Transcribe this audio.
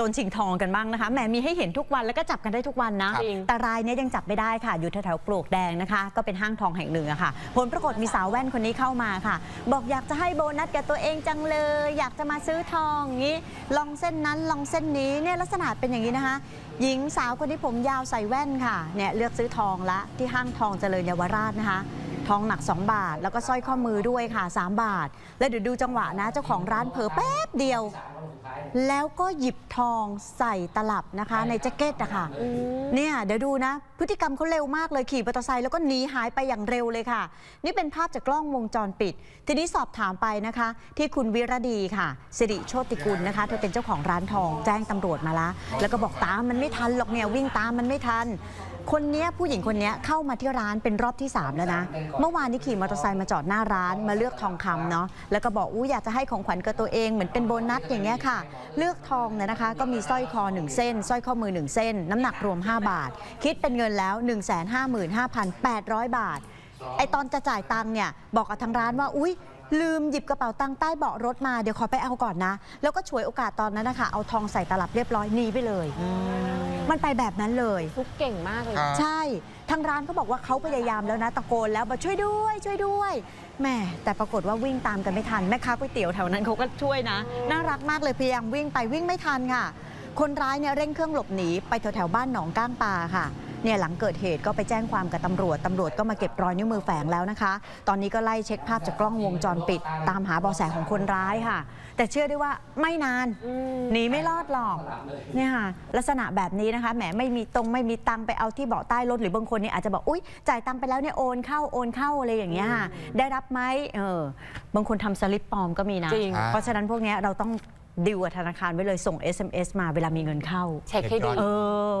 จรชิงทองกันบ้างนะคะแหมมีให้เห็นทุกวันแล้วก็จับกันได้ทุกวันนะจริง แต่รายเนี้ยยังจับไม่ได้ค่ะ อยู่แถวๆปลวกแดงนะคะ ก็เป็นห้างทองแห่งหนึ่งอะค่ะ ผลปรากฏมีสาวแว่นคนนี้เข้ามาค่ะ บอกอยากจะให้โบนัสกับตัวเองจังเลย อยากจะมาซื้อทองอย่างนี้ ลองเส้นนั้นลองเส้นนี้เนี่ยลักษณะเป็นอย่างนี้นะคะ หญิงสาวคนที่ผมยาวใส่แว่นค่ะเนี่ยเลือกซื้อทองละที่ห้างทองเจริญเยาวราชนะคะ ทองหนัก 2 บาท แล้วก็สร้อยข้อมือด้วยค่ะ 3 บาท แล้วเดี๋ยวดูจังหวะนะ เจ้าของร้านเผลอแป๊บเดียว แล้วก็หยิบทองใส่ตลับนะคะ ในแจ็คเก็ตอะค่ะเนี่ยเดี๋ยวดูนะ พฤติกรรมเขาเร็วมากเลยขี่มอเตอร์ไซค์แล้วก็หนีหายไปอย่างเร็วเลยค่ะ นี่เป็นภาพจากกล้องวงจรปิด ทีนี้สอบถามไปนะคะ ที่คุณวิรดีค่ะสิริโชติกุลนะคะเธอเป็นเจ้าของร้านทองแจ้งตำรวจมาละแล้วก็บอกตามมันไม่ทันหรอกเนี่ยวิ่งตามมันไม่ทันคนเนี้ยผู้หญิงคนเนี้ยเข้ามาที่ร้านเป็นรอบที่ 3 แล้วนะ เมื่อวานนี้ขี่มอเตอร์ไซค์มาจอดหน้าร้านมาเลือกทองคำเนาะแล้วก็บอกอู้อยากจะให้ของขวัญกับตัวเองเหมือนเป็นโบนัสอย่างเงี้ยค่ะ เลือกทองเนี่ยนะคะ ก็มีสร้อยคอ 1 เส้นสร้อยข้อมือ 1 เส้น น้ำหนักรวม 5 บาท คิดเป็นเงินแล้ว 155,800 บาทไอตอนจะจ่ายตังค์เนี่ยบอกกับทางร้านว่าอุ๊ยลืมหยิบกระเป๋าตังค์ใต้เบาะรถมาเดี๋ยวขอไปเอาก่อนนะ แล้วก็ฉวยโอกาสตอนนั้นนะคะเอาทองใส่ตลับเรียบร้อยหนีไปเลย มันไปแบบนั้นเลย ฟุกเก่งมากเลย ครับ ใช่ ทางร้านเขาบอกว่าเขาพยายามแล้วนะ ตะโกนแล้วบอกช่วยด้วยช่วยด้วยแหม่แต่ปรากฏว่าวิ่งตามกันไม่ทัน แม่ค้าก๋วยเตี๋ยวแถวนั้นเขาก็ช่วยนะ น่ารักมากเลยพยายามวิ่งไปวิ่งไม่ทันค่ะ คนร้ายเนี่ยเร่งเครื่องหลบหนีไปแถวๆบ้านหนองก้างปลาค่ะ เนี่ยหลังเกิดเหตุก็ไปแจ้งความกับตำรวจตำรวจก็มาเก็บรอยนิ้วมือแฝงแล้วนะคะ ตอนนี้ก็ไล่เช็คภาพจากกล้องวงจรปิด ตามหาเบาะแสของคนร้ายค่ะ แต่เชื่อได้ว่าไม่นานอืมหนีไม่รอดหรอกเนี่ยค่ะลักษณะแบบนี้นะคะแหมไม่มีตรงไม่มีตังค์ไปเอาที่เบาะใต้รถหรือบางคนเนี่ยอาจจะบอกอุ้ยจ่ายตังค์ไปแล้วเนี่ยโอนเข้าโอนเข้าอะไรอย่างเงี้ยค่ะได้รับไหมเออบางคนทำสลิปปลอมก็มีนะจริงเพราะฉะนั้นพวกเนี้ยเราต้องดิวกับธนาคารไว้เลยส่ง SMS มาเวลามีเงินเข้า เช็คให้ดีเออ